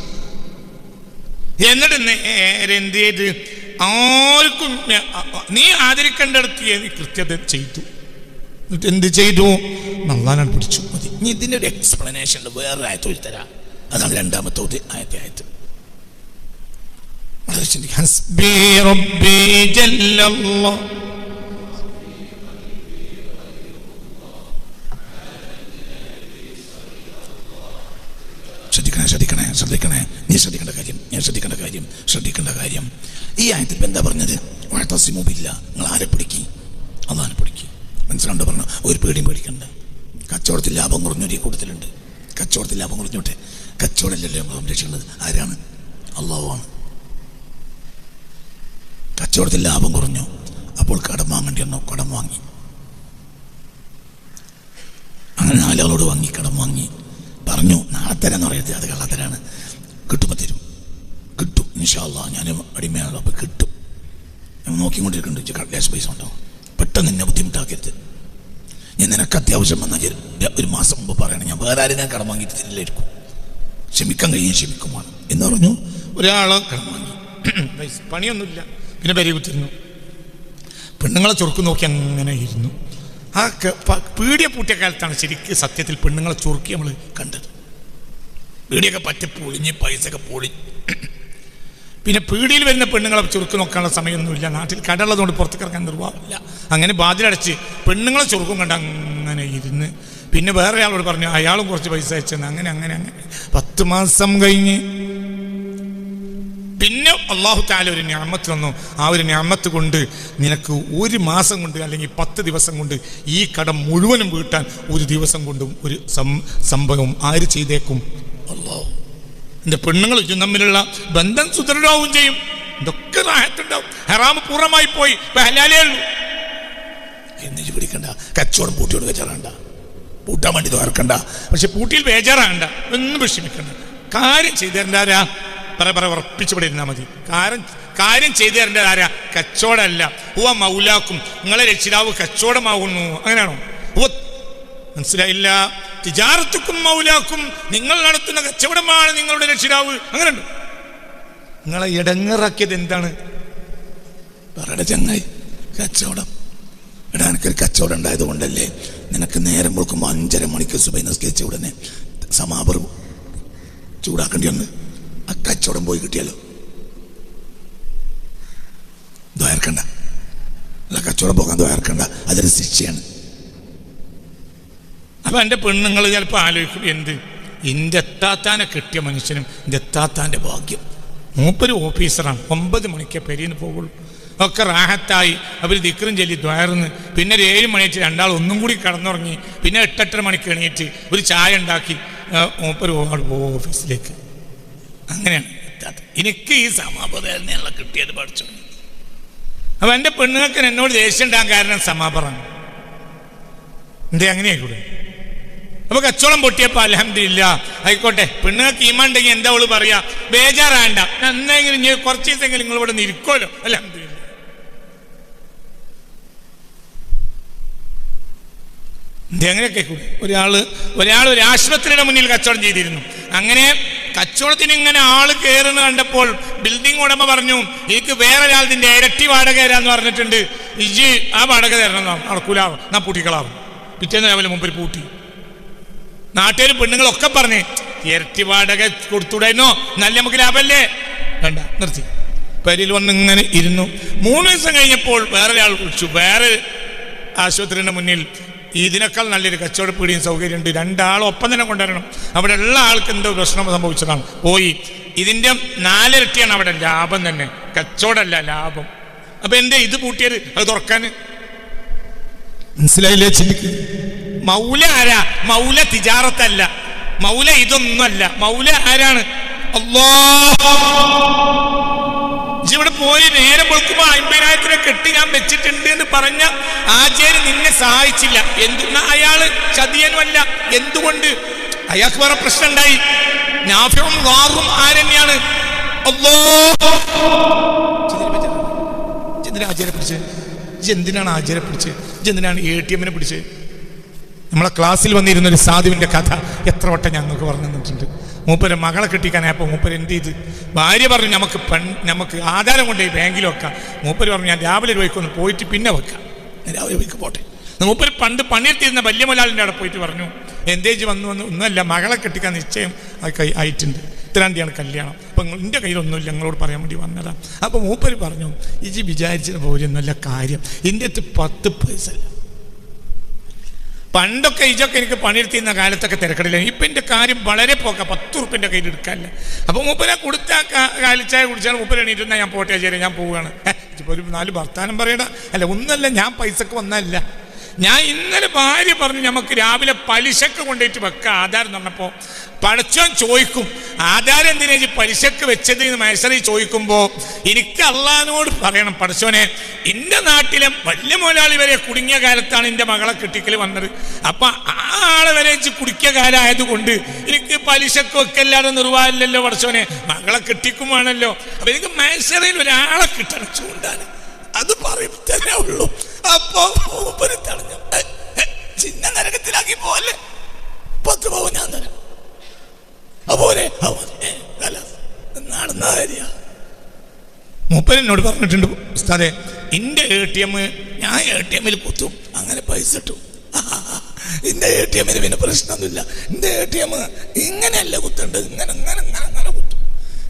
എന്നിട്ട് നേരെ എന്ത് ചെയ്ത്? ആർക്കും നീ ആദരിക്കേണ്ടടുത്ത് കൃത്യത ചെയ്തു. എന്നിട്ട് എന്ത് ചെയ്തു? നന്നാനാണ് പിടിച്ചു. മതി. നീ ഇതിന്റെ ഒരു എക്സ്പ്ലനേഷൻ വേറെ ആയത്തൊരു തരാം. അതാണ് രണ്ടാമത്തെ ഒരു ആയത്തെ. ആയത്ത് വളരെ ചിന്തിക്കാം ശ്രദ്ധിക്കണേ. നീ ശ്രദ്ധിക്കേണ്ട കാര്യം ഞാൻ ശ്രദ്ധിക്കേണ്ട കാര്യം ശ്രദ്ധിക്കേണ്ട കാര്യം. ഈ ആയത്തിൽ എന്താ പറഞ്ഞത്? വഴത്തസിമുബില്ല നിങ്ങൾ ആരെ പിടിക്കി? അതാണ് പിടിക്കി. മനസ്സിലാണ്ട് പറഞ്ഞു? ഒരു പേടിയും പേടിക്കണ്ട. കച്ചവടത്തിൽ ലാഭം കുറഞ്ഞൊരു കൂട്ടത്തിലുണ്ട്. കച്ചവടത്തിൽ ലാഭം കുറഞ്ഞോട്ടെ? കച്ചവടമല്ലല്ലോ നമ്മൾ സംരക്ഷിക്കുന്നത് ആരാണ്? അള്ളാഹുവാണ് കച്ചവടത്തിൽ ലാഭം കുറഞ്ഞു. അപ്പോൾ കടം വാങ്ങേണ്ടി വന്നു. കടം വാങ്ങി. അങ്ങനെ നാലാളോട് വാങ്ങി കടം വാങ്ങി. പറഞ്ഞു. നാളെ തരാന്ന് പറയരുത് അത് കള്ളത്തരാണ്. കിട്ടുമ്പോൾ തരും. കിട്ടും. നിഷാല്ല ഞാൻ അടിമയാണല്ലോ അപ്പോൾ കിട്ടും. ഞാൻ നോക്കിക്കൊണ്ടിരിക്കുന്നുണ്ട് ക്യാഷ് പൈസ ഉണ്ടോ? പെട്ടെന്ന് എന്നെ ബുദ്ധിമുട്ടാക്കരുത്. ഞാൻ നിനക്ക് അത്യാവശ്യം വന്നാൽ ഒരു മാസം മുമ്പ് പറയണം ഞാൻ വേറെ ആരും ഞാൻ കടം വാങ്ങിയിട്ട് തരില്ലായിരിക്കും. ക്ഷമിക്കാൻ കഴിയും ക്ഷമിക്കുമാണ്. എന്ന് പറഞ്ഞു ഒരാളെ കടം വാങ്ങി. പണിയൊന്നുമില്ല. പിന്നെ പെരുകുത്തിരുന്നു പെണ്ണുങ്ങളെ ചുറുക്കു നോക്കി അങ്ങനെ ഇരുന്നു. ആ പീടിയ പൂട്ടിയ കാലത്താണ് ശരിക്കും സത്യത്തിൽ പെണ്ണുങ്ങളെ ചുറുക്കി നമ്മൾ കണ്ടത്. പീടിയൊക്കെ പറ്റി പൊളിഞ്ഞ് പൈസയൊക്കെ പൊളി. പിന്നെ പീടിയിൽ വരുന്ന പെണ്ണുങ്ങളെ ചുരുക്ക് നോക്കാനുള്ള സമയമൊന്നുമില്ല. നാട്ടിൽ കടയുള്ളതുകൊണ്ട് പുറത്തേക്ക് ഇറങ്ങാൻ നിർവാഹമില്ല. അങ്ങനെ ബാതിലടച്ച് പെണ്ണുങ്ങളെ ചുറുക്കും കണ്ട് അങ്ങനെ ഇരുന്ന് പിന്നെ വേറെ ആളോട് പറഞ്ഞു അയാളും കുറച്ച് പൈസ അയച്ചെന്ന്. അങ്ങനെ അങ്ങനെ അങ്ങനെ. പത്ത് മാസം കഴിഞ്ഞ് പിന്നെ അള്ളാഹു താല ഒരു ഞാമത്ത് തന്നു. ആ ഒരു ഞാമത്ത് കൊണ്ട് നിനക്ക് ഒരു മാസം കൊണ്ട് അല്ലെങ്കിൽ പത്ത് ദിവസം കൊണ്ട് ഈ കടം മുഴുവനും വീട്ടാൻ ഒരു ദിവസം കൊണ്ടും ഒരു സംഭവം ആര് ചെയ്തേക്കും? അള്ളാഹു എന്റെ പെണ്ണുങ്ങൾ തമ്മിലുള്ള ബന്ധം സുദൃഢമാവും ചെയ്യും. ഇതൊക്കെ റാഹത്തുണ്ടാവും ഹറാമ് പൂർണമായി പോയി. ഹലാലേ ഉള്ളൂ. എന്നിട്ട് പിടിക്കണ്ട. കച്ചവടം പൂട്ടിയോട് വെച്ചാറണ്ട പൂട്ടാൻ വേണ്ടി തോർക്കണ്ട പക്ഷെ പൂട്ടിയിൽ ബേജാറാകണ്ട. ഒന്നും വിഷമിക്കണ്ട. കാര്യം ചെയ്തേരണ്ടാരാ പറ പറ ഉറപ്പിച്ചു പിടിയിരുന്നാൽ മതി. കാരണം കാര്യം ചെയ്തു തരേണ്ടത് ആരാ? കച്ചവടമല്ല. ഉവ മൗലാക്കും. നിങ്ങളെ രക്ഷിതാവ് കച്ചവടമാകുന്നു. അങ്ങനെയാണോ? മനസ്സിലായില്ല? തിജാറത്തുക്കും മൗലാക്കും. നിങ്ങൾ നടത്തുന്ന കച്ചവടമാണ് നിങ്ങളുടെ രക്ഷിതാവ്. അങ്ങനെയുണ്ട്. നിങ്ങളെ ഇടങ്ങറാക്കിയത് എന്താണ്? പറയുടെ ചങ്ങായി കച്ചവടം. എടാ എനിക്കൊരു കച്ചവടം ഉണ്ടായത് കൊണ്ടല്ലേ നിനക്ക് നേരം കൊടുക്കുമ്പോൾ അഞ്ചര മണിക്ക് സുബൈ നിസ്കരിച്ച ഉടനെ സമാപർ ചൂടാക്കേണ്ടി വന്ന്. ആ കച്ചവടം പോയി കിട്ടിയാലോ ദ്വയർക്കണ്ട അല്ല കച്ചവടം പോകാൻ ദ്വയർക്കണ്ട അതൊരു ശിക്ഷയാണ്. അപ്പൊ എന്റെ പെണ്ണുങ്ങൾ ചിലപ്പോൾ ആലോചിക്കും എന്ത്? എന്റെ എത്താത്താനെ കിട്ടിയ മനുഷ്യനും എന്റെ എത്താത്താന്റെ ഭാഗ്യം. മൂപ്പര് ഓഫീസറാണ്. ഒമ്പത് മണിക്ക് പെരിയെന്ന് പോകുള്ളൂ ഒക്കെ റാഹത്തായി. അവർ ദിക്രം ചൊല്ലി ദ്വയർന്ന് പിന്നെ ഒരു ഏഴ് മണിയായിട്ട് രണ്ടാൾ ഒന്നും കൂടി കടന്നുറങ്ങി. പിന്നെ എട്ടെട്ടര മണിക്ക് എണീറ്റ് ഒരു ചായ ഉണ്ടാക്കി. മൂപ്പര് പോകാൻ പോകും ഓഫീസിലേക്ക്. അങ്ങനെയാണ്. എനിക്ക് ഈ സമാപതയുള്ള കിട്ടിയത് പഠിച്ചു. അപ്പൊ എന്റെ പെണ്ണുങ്ങൾക്ക് എന്നോട് ദേഷ്യം ഉണ്ടാകാൻ കാരണം സമാപറാണ് എന്തേ അങ്ങനെയായിക്കൂടെ അപ്പൊ കച്ചവടം പൊട്ടിയപ്പോ അലഹമില്ല ആയിക്കോട്ടെ. പെണ്ണുങ്ങൾക്ക് ഈമാണ്ടെങ്കിൽ എന്താ അവൾ പറയാ? ബേജാറാണ്ട. എന്നെങ്കിലും കുറച്ച് ദിവസമെങ്കിലും നിങ്ങൾ ഇവിടെ നിൽക്കുമല്ലോ. അലഹമില്ല എന്തേ അങ്ങനെയൊക്കെ കൂടി? ഒരാൾ ഒരാൾ ഒരു ആശുപത്രിയുടെ മുന്നിൽ കച്ചവടം ചെയ്തിരുന്നു. അങ്ങനെ കച്ചവടത്തിന് ഇങ്ങനെ ആൾ കയറുന്ന കണ്ടപ്പോൾ ബിൽഡിംഗ് ഉടമ പറഞ്ഞു എനിക്ക് വേറെ ഒരാളിന്റെ ഇരട്ടി വാടക തരാന്ന് പറഞ്ഞിട്ടുണ്ട്. ഇജി ആ വാടക തരണം നടക്കൂലാവും നാ പൂട്ടിക്കളാവും. പിറ്റേന്ന് രാവിലെ മുമ്പിൽ പൂട്ടി. നാട്ടുകാർ പെണ്ണുങ്ങളൊക്കെ പറഞ്ഞ് ഇരട്ടി വാടക കൊടുത്തുടായിരുന്നോ? നല്ല നമുക്ക് ലാഭമല്ലേ വേണ്ട നിർത്തി. പരിയിൽ വന്ന് ഇങ്ങനെ ഇരുന്നു. മൂന്ന് ദിവസം കഴിഞ്ഞപ്പോൾ വേറൊരാൾ വിളിച്ചു. വേറെ ആശുപത്രിയുടെ മുന്നിൽ ഇതിനേക്കാൾ നല്ലൊരു കച്ചവട പീടിയും സൗകര്യമുണ്ട്. രണ്ടാളും ഒപ്പം തന്നെ കൊണ്ടുവരണം. അവിടെ ഉള്ള ആൾക്ക് എന്തോ പ്രശ്നം സംഭവിച്ചതാണ്. പോയി. ഇതിന്റെ നാലിരട്ടിയാണ് അവിടെ ലാഭം തന്നെ. കച്ചവടമല്ല ലാഭം. അപ്പൊ എന്റെ ഇത് പൂട്ടിയത്? അത് തുറക്കാൻ. മനസ്സിലായില്ലേ ചിന്തിക്ക് മൗല ആരാ? മൗല തിജാറത്തല്ല. മൗല ഇതൊന്നുമല്ല. മൗല ആരാണ്? ഇവിടെ പോയി നേരെ വെളുക്കുമ്പോ അമ്പതിനായിരത്തിനെ കെട്ടി ഞാൻ വെച്ചിട്ടുണ്ട് എന്ന് പറഞ്ഞ ആചാര്യ നിന്നെ സഹായിച്ചില്ല. എന്തുകൊണ്ടാ അയാൾ ചതിയനുമല്ല. എന്തുകൊണ്ട്? അയാൾക്ക് വേറെ പ്രശ്നം ഉണ്ടായി നാഫിയും വാറും ആരെന്നെയാണ്? അല്ലാ എന്തിനാ ആചാര്യ പിടിച്ചത് എന്തിനാണ് ആചാര്യ പിടിച്ചത് എന്തിനാണ് എ ടി എമ്മിനെ പിടിച്ചത് നമ്മളെ ക്ലാസ്സിൽ വന്നിരുന്ന ഒരു സാധുവിന്റെ കഥ എത്ര വട്ടം ഞങ്ങൾക്ക് പറഞ്ഞു തന്നിട്ടുണ്ട്. മൂപ്പര് മകളെ കിട്ടിക്കാനായപ്പോൾ മൂപ്പര് എന്ത് ചെയ്ത്? ഭാര്യ പറഞ്ഞു നമുക്ക് പെൺ നമുക്ക് ആധാരം കൊണ്ട് ബാങ്കിൽ വെക്കാം. മൂപ്പര് പറഞ്ഞു ഞാൻ രാവിലെ രൂപയ്ക്കൊന്ന് പോയിട്ട് പിന്നെ വെക്കാം. രാവിലെ രൂപയ്ക്ക് പോട്ടെ. മൂപ്പര് പണ്ട് പണിയെടുത്തിരുന്ന വലിയ അവിടെ പോയിട്ട് പറഞ്ഞു എന്തേജ് വന്നു വന്നു? ഒന്നുമല്ല മകളെ കിട്ടിക്കാൻ നിശ്ചയം ആയിട്ടുണ്ട്. ഇത്രാം കല്യാണം. അപ്പം എന്റെ കയ്യിലൊന്നുമില്ല ഞങ്ങളോട് പറയാൻ വേണ്ടി വന്നതാണ് അപ്പോൾ മൂപ്പര് പറഞ്ഞു ഇജി വിചാരിച്ചത് പോലെ ഒന്നുമല്ല കാര്യം. എന്റെ അടുത്ത് പത്ത് പൈസ പണ്ടൊക്കെ ഇജൊക്കെ എനിക്ക് പണിയെടുത്തിരുന്ന കാലത്തൊക്കെ തിരക്കടില്ല. ഇപ്പം എന്റെ കാര്യം വളരെ പോക്ക. പത്ത് ഉറുപ്പിന്റെ കയ്യിൽ എടുക്കാനില്ല അപ്പോൾ മൂപ്പനെ കൊടുത്ത കാലിച്ചായ കുടിച്ചാൽ മൂപ്പര് എണീറ്റുന്ന ഞാൻ പോട്ടെ ചേരാൻ ഞാൻ പോവുകയാണ് ഒരു നാല് വർത്താനം പറയണ അല്ല ഒന്നല്ല ഞാൻ പൈസക്ക് വന്നല്ല ഞാൻ ഇന്നലെ ഭാര്യ പറഞ്ഞു നമുക്ക് രാവിലെ പലിശക്ക് കൊണ്ടിട്ട് വെക്കാം. ആധാരം എന്ന് പറഞ്ഞപ്പോൾ പഠിച്ചോൻ ചോദിക്കും ആധാരം എന്തിനാ പലിശക്ക് വെച്ചത്? എന്ന് മത്സരി ചോദിക്കുമ്പോൾ എനിക്ക് അള്ളഹാനോട് പറയണം പഠിച്ചോനെ എന്റെ നാട്ടിലെ വലിയ മുതലാളി വരെ കുടുങ്ങിയ കാലത്താണ് എന്റെ മകളെ കിട്ടിക്കൽ വന്നത്. അപ്പൊ ആ ആളെ വരെ വെച്ച് കുടിക്കിയ കാലമായതുകൊണ്ട് എനിക്ക് പലിശക്ക് വെക്കല്ലാതെ നിർവാഹമില്ലല്ലോ പഠിച്ചോനെ മകളെ കിട്ടിക്കുമാണല്ലോ അപ്പൊ എനിക്ക് മത്സരയിൽ ഒരാളെ കിട്ടണം ചൂണ്ടാണ് അത് പറയും. തന്നെ ഉള്ളൂ. അപ്പൊ മൂപ്പര് തടഞ്ഞു ചിന്ന നരകത്തിലാക്കി പോലെ പത്ത് പവൻ ഞാൻ തരാം. അപ്പോലെ നടന്ന കാര്യ. മൂപ്പരനോട് പറഞ്ഞിട്ടുണ്ട് ഉസ്താദെ എന്റെ എ ടി എം ഞാൻ എ ടി എമ്മിൽ കുത്തും. അങ്ങനെ പൈസ ഇട്ടു. എന്റെ എ ടി എമ്മിന് പിന്നെ പ്രശ്നമൊന്നുമില്ല. എന്റെ എ ടി എം ഇങ്ങനെയല്ല കുത്തുണ്ട് ഇങ്ങനെ ഇങ്ങനെ ഇങ്ങനെ.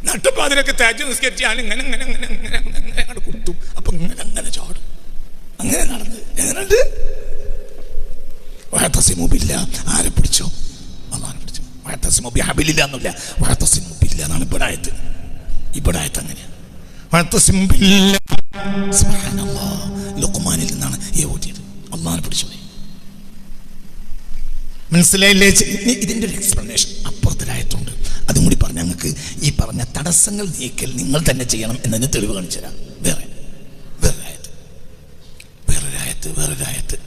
അങ്ങനെ കുത്തും നിസ്കരിച്ച് തേച്ച് നിസ്കരിച്ചാൽ ഇങ്ങനെ ഇങ്ങനെ ഇങ്ങനെ ഇങ്ങനെ ഇങ്ങനെ അങ്ങോട്ട് കുത്തും. അപ്പൊ ഇങ്ങനെ അങ്ങനെ ചാടും. അങ്ങനെ നടന്ന് എങ്ങനെയുണ്ട് വഴത്തസിമുബില്ല ആരെ പിടിച്ചോ? അള്ളാനെ പിടിച്ചു. വഴത്തസിമുബി ഹബിലില്ല എന്നില്ല വഴത്തസിമുബില്ല എന്നാണ് ഇവിടായത് ഇവിടായത് അങ്ങനെയാണ് വഴത്തസിമുബില്ല. ലുഖ്മാനിൽ നിന്നാണ് ഈ ഓടിയത്. അള്ളാനെ പിടിച്ചു മനസ്സിലായില്ലേ? ഇതിന്റെ ഒരു എക്സ്പ്ലനേഷൻ തടസ്സങ്ങൾ നീക്കൽ നിങ്ങൾ തന്നെ ചെയ്യണം എന്നതിന് തെളിവ് കാണിച്ചു തരാം വേറെ വേറൊരായത്ത് വേറൊരായത്ത് വേറൊരായത്ത്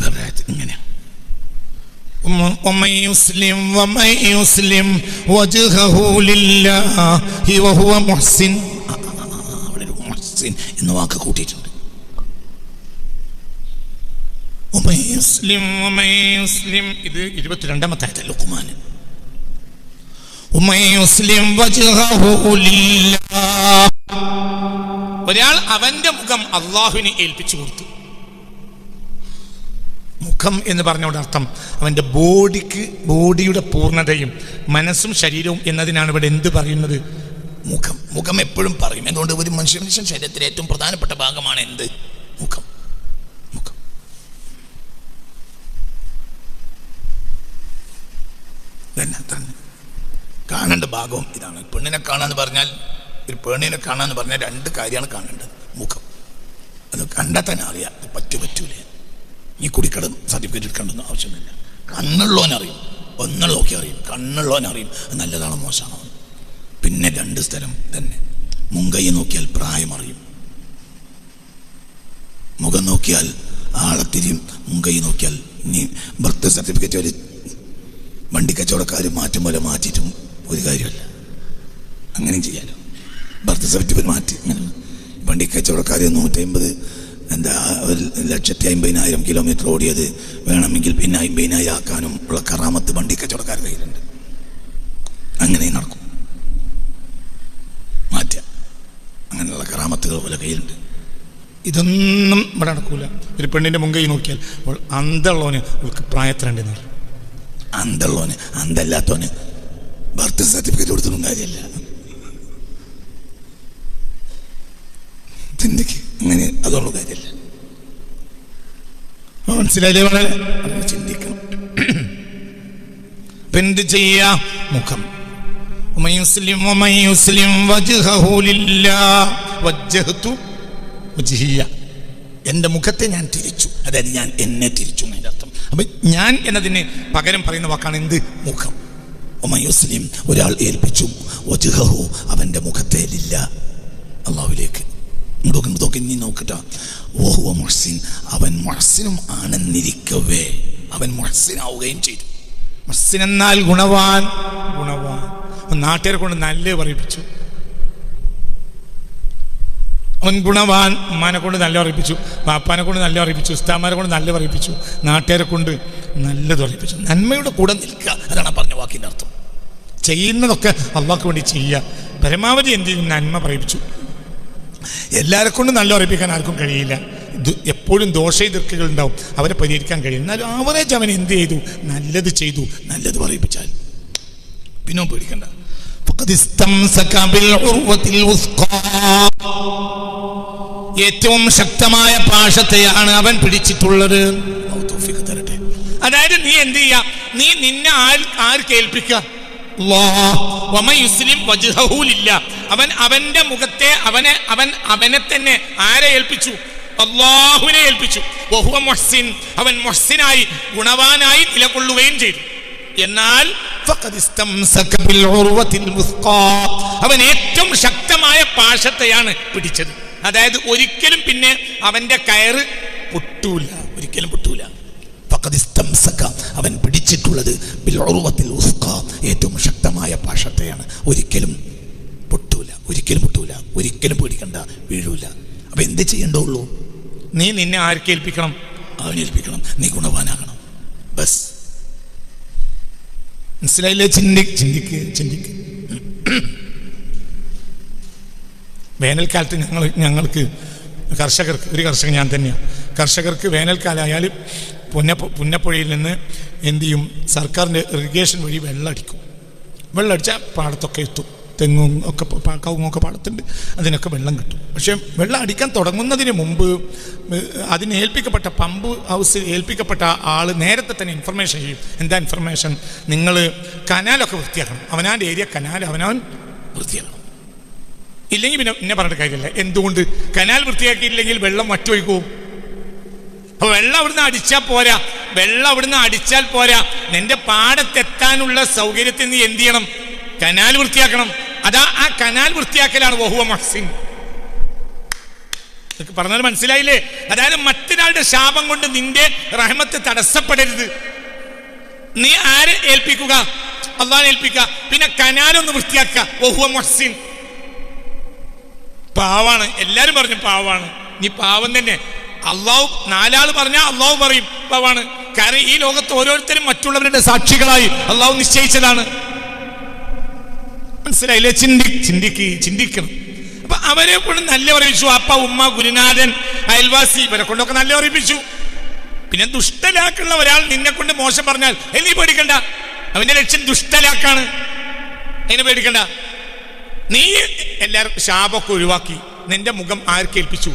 വേറൊരായത്ത് ഇങ്ങനെ ومن يسلم ومن يسلم وجهه لله وهو محسن ആ, ആ, ആ, ആ, അവിടെ ഒരു മുഹ്സിൻ എന്ന വാക്ക് കൂട്ടിയിട്ടുണ്ട് ومن يسلم ومن يسلم ഇത് ഇരുപത്തിരണ്ടാമത്തെ ആയത്ത് ഒരാൾ അവന്റെ മുഖം അള്ളാഹുവിനെ ഏൽപ്പിച്ചു കൊടുത്തു. മുഖം എന്ന് പറഞ്ഞോട് അർത്ഥം അവന്റെ ബോഡിക്ക് ബോഡിയുടെ പൂർണതയും മനസ്സും ശരീരവും എന്നതിനാണ് ഇവിടെ എന്ത് പറയുന്നത്? മുഖം. മുഖം എപ്പോഴും പറയും. എന്തുകൊണ്ട് ഒരു മനുഷ്യ മനുഷ്യൻ ശരീരത്തിലെ ഏറ്റവും പ്രധാനപ്പെട്ട ഭാഗമാണ് എന്ത് മുഖം മുഖം തന്നെ തന്നെ കാണേണ്ട ഭാഗവും ഇതാണ് പെണ്ണിനെ കാണാന്ന് പറഞ്ഞാൽ ഒരു പെണ്ണിനെ കാണാന്ന് പറഞ്ഞാൽ രണ്ട് കാര്യമാണ് കാണേണ്ടത്. മുഖം. അത് കണ്ടാൽ തന്നെ അറിയാം. പറ്റു പറ്റൂലേ. നീ കുടിക്കടം സർട്ടിഫിക്കറ്റ് എടുക്കേണ്ടെന്ന് ആവശ്യമില്ല. കണ്ണുള്ളവനറിയും ഒന്നും നോക്കി അറിയും. കണ്ണുള്ളവനറിയും നല്ലതാണോ മോശമാണോ? പിന്നെ രണ്ട് സ്ഥലം തന്നെ. മുങ്കൈ നോക്കിയാൽ പ്രായം അറിയും. മുഖം നോക്കിയാൽ ആളത്തിരിയും മുങ്കൈ നോക്കിയാൽ നീ ബർത്ത് സർട്ടിഫിക്കറ്റ് ഒരു വണ്ടി കച്ചവടക്കാർ മാറ്റും പോലെ മാറ്റിയിട്ടും ഒരു കാര്യമല്ല. അങ്ങനെയും ചെയ്യാലോ. ബർത്ത് സർട്ടിഫിക്കറ്റ് മാറ്റി. അങ്ങനെ വണ്ടി കച്ചവടക്കാർ നൂറ്റമ്പത് എന്താ ഒരു ലക്ഷത്തി അമ്പതിനായിരം കിലോമീറ്റർ ഓടിയത് വേണമെങ്കിൽ പിന്നെ അമ്പതിനായിരം ആക്കാനും ഉള്ള കറാമത്ത് വണ്ടി കച്ചവടക്കാരുടെ കയ്യിലുണ്ട്. അങ്ങനെ നടക്കും. മാറ്റാം. അങ്ങനെയുള്ള കറാമത്തുകൾ പോലെ കയ്യിലുണ്ട്. ഇതൊന്നും ഇവിടെ നടക്കൂല. ഒരു പെണ്ണിന്റെ മുൻകൈ നോക്കിയാൽ അവൾ അന്തള്ളവന് അവൾക്ക് പ്രായത്തിലുണ്ടെന്ന് അന്തള്ളോന് അന്തള്ളവന് അന്തല്ലാത്തവന് ബർത്ത് സർട്ടിഫിക്കറ്റ് കൊടുത്തൊന്നും കാര്യമില്ല. ചിന്തിക്ക് അങ്ങനെ അതുള്ള കാര്യമില്ല. മനസ്സിലായില്ലേ വളരെ ചിന്തിക്കണം. എന്ത് ചെയ്യാ? മുഖം. എന്റെ മുഖത്തെ ഞാൻ തിരിച്ചു. അതായത് ഞാൻ എന്നെ തിരിച്ചു എന്നതിന്റെ അർത്ഥം. അപ്പൊ ഞാൻ എന്നതിന് പകരം പറയുന്ന വാക്കാണ് എന്ത്? മുഖം. മുസ്ലിം ഒരാൾ ഏൽപ്പിച്ചു. വജുഹു അവന്റെ മുഖത്തെ ഇല്ല അള്ളാഹുവിലേക്ക് നോക്കി നോക്കി നീ നോക്കട്ടെ. ഓഹുവ മുഹ്സിൻ അവൻ മുഹ്സിനും ആണെന്നിരിക്കവേ. അവൻ മുഹസിനാവുകയും ചെയ്തു. മുഹസിൻ എന്നാൽ ഗുണവാൻ. ഗുണവാൻ. നാട്ടുകാരെ കൊണ്ട് നല്ല പറയിപ്പിച്ചു. അവൻ ഗുണവാൻ ഉമ്മാനെ കൊണ്ട് നല്ല പറയിപ്പിച്ചു. പാപ്പാനെ കൊണ്ട് നല്ല പറയിപ്പിച്ചു. ഉസ്താമാരെ കൊണ്ട് നല്ല പറയിപ്പിച്ചു. നാട്ടുകാരെ കൊണ്ട് നല്ലത് പറയിപ്പിച്ചു. നന്മയുടെ കൂടെ നിൽക്കുക. അതാണ് പറഞ്ഞ വാക്കിന്റെ അർത്ഥം. ചെയ്യുന്നതൊക്കെ അള്ളാഹ്ക്ക് വേണ്ടി ചെയ്യുക. പരമാവധി എന്ത് ചെയ്യും നന്മ പ്രയപിച്ചു എല്ലാവരെ കൊണ്ടും നല്ല ഉറപ്പിക്കാൻ ആർക്കും കഴിയില്ല. എപ്പോഴും ദോഷ എതിർക്കുകൾ ഉണ്ടാവും. അവരെ പരിഹരിക്കാൻ കഴിയും എന്നാലും ആവറേജ് അവൻ എന്ത് ചെയ്തു? നല്ലത് ചെയ്തു. നല്ലത് പറയിപ്പിച്ചാൽ. പിന്നെ പേടിക്കണ്ട. ഏറ്റവും ശക്തമായ പാശത്തെയാണ് അവൻ പിടിച്ചിട്ടുള്ളത്. തരട്ടെ. അതായത് നീ എന്ത് ചെയ്യാ? നീ നിന്നെ ആർ ആർക്ക് ഏൽപ്പിക്കുക? അവൻ അവന്റെ മുഖത്തെ അവനെ അവൻ അവനെ തന്നെ ആരെ ഏൽപ്പിച്ചു? അള്ളാഹുവിനെ ഏൽപ്പിച്ചു. മുഹ്സിൻ. അവൻ മൊഹ്സിനായി ഗുണവാനായി നിലകൊള്ളുകയും ചെയ്തു. എന്നാൽ. അവൻ ഏറ്റവും ശക്തമായ പാശത്തെയാണ് പിടിച്ചത്. അതായത് ഒരിക്കലും പിന്നെ അവന്റെ കയറ് പൊട്ടൂല. ഒരിക്കലും പൊട്ടൂല. ഇസ്തംസക അവൻ പിടിച്ചിട്ടുള്ളത് ബിൽ ഉസ്ക ഏറ്റവും ശക്തമായ പാശത്തെയാണ് ഒരിക്കലും പൊട്ടൂല ഒരിക്കലും പൊട്ടൂല ഒരിക്കലും പേടിക്കണ്ട വീഴൂല. അപ്പൊ എന്ത് ചെയ്യേണ്ടുള്ളൂ? നീ നിന്നെ ആർക്കേൽപ്പിക്കണം ഏൽപ്പിക്കണം അവനെ ഏൽപ്പിക്കണം നീ ഗുണവാനാകണം. ബസ്. മനസ്സിലായില്ലേ? ചിന്തി ചിന്തിക്ക് ചിന്തിക്ക്. വേനൽക്കാലത്ത് ഞങ്ങൾ ഞങ്ങൾക്ക് കർഷകർക്ക് ഒരു കർഷകൻ ഞാൻ തന്നെയാണ് കർഷകർക്ക് വേനൽക്കാലമായാൽ പുന്ന പുന്നപ്പുഴയിൽ നിന്ന് എന്ത് ചെയ്യും? സർക്കാരിന്റെ ഇറിഗേഷൻ വഴി വെള്ളം അടിക്കും. വെള്ളം അടിച്ചാൽ പാടത്തൊക്കെ എത്തും. തെങ്ങും ഒക്കെ കവുങ്ങൊക്കെ പാടത്തുണ്ട്. അതിനൊക്കെ വെള്ളം കിട്ടും. പക്ഷേ വെള്ളം അടിക്കാൻ തുടങ്ങുന്നതിന് മുമ്പ് അതിന് ഏൽപ്പിക്കപ്പെട്ട പമ്പ് ഹൗസ് ഏൽപ്പിക്കപ്പെട്ട ആൾ നേരത്തെ തന്നെ ഇൻഫർമേഷൻ ചെയ്യും. എന്താ ഇൻഫർമേഷൻ നിങ്ങൾ കനാലൊക്കെ വൃത്തിയാക്കണം. അവനാന്റെ ഏരിയ കനാൽ അവനവൻ വൃത്തിയാക്കണം. ഇല്ലെങ്കിൽ പിന്നെ പിന്നെ പറഞ്ഞിട്ട് കാര്യമില്ല. എന്തുകൊണ്ട്? കനാൽ വൃത്തിയാക്കിയില്ലെങ്കിൽ വെള്ളം മറ്റൊഴുക്കും അപ്പൊ വെള്ളം അവിടുന്ന് അടിച്ചാൽ പോരാ. വെള്ളം അവിടുന്ന് അടിച്ചാൽ പോരാ. നിന്റെ പാടത്തെത്താനുള്ള സൗകര്യത്തിൽ നീ എന്ത് ചെയ്യണം? കനാൽ വൃത്തിയാക്കണം. അതാ ആ കനാൽ വൃത്തിയാക്കലാണ് വഹുവ മഹ്സിൻ പറഞ്ഞത് മനസ്സിലായില്ലേ? അതായത് മറ്റൊരാളുടെ ശാപം കൊണ്ട് നിന്റെ റഹ്മത്ത് തടസ്സപ്പെടരുത്. നീ ആരെ ഏൽപ്പിക്കുക? അള്ളാഹിനെ ഏൽപ്പിക്കുക. പിന്നെ കനാലൊന്ന് വൃത്തിയാക്കുക. വഹുവ മഹ്സിൻ പാവാണ്. എല്ലാരും പറഞ്ഞു പാവാണ്. നീ പാവം തന്നെ. അള്ളാഹു നാലാൾ പറഞ്ഞാൽ അള്ളാഹു പറയും. അള്ളാവാണ് കാരണം ഈ ലോകത്ത് ഓരോരുത്തരും മറ്റുള്ളവരുടെ സാക്ഷികളായി അള്ളാഹു നിശ്ചയിച്ചതാണ്. മനസ്സിലായില്ലേ? ചിന്തി ചിന്തിക്ക് ചിന്തിക്കണം. അപ്പൊ അവരെ കൊണ്ട് നല്ല പറയിപ്പിച്ചു. അപ്പ ഉമ്മ ഗുരുനാഥൻ അയൽവാസി ഇവരെ കൊണ്ടൊക്കെ നല്ല പറയിപ്പിച്ചു. പിന്നെ ദുഷ്ടലാക്കുള്ള ഒരാൾ നിന്നെ കൊണ്ട് മോശം പറഞ്ഞാൽ എന്നീ പേടിക്കണ്ട. അവന്റെ ലക്ഷ്യം ദുഷ്ടലാക്കാണ്. അതിനെ പേടിക്കണ്ട? നീ എല്ലാവർക്കും ശാപമൊക്കെ ഒഴിവാക്കി. നിന്റെ മുഖം ആർക്കേൽപ്പിച്ചു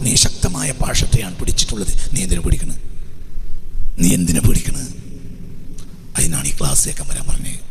നീ ശക്തമായ ഭാഷത്തെയാണ് പിടിച്ചിട്ടുള്ളത്. നീ എന്തിനു പിടിക്കണ്? നീ എന്തിനു പിടിക്കണ്? അതിനാണ് ഈ ക്ലാസ്സിലേക്ക് വരാൻ പറഞ്ഞത്.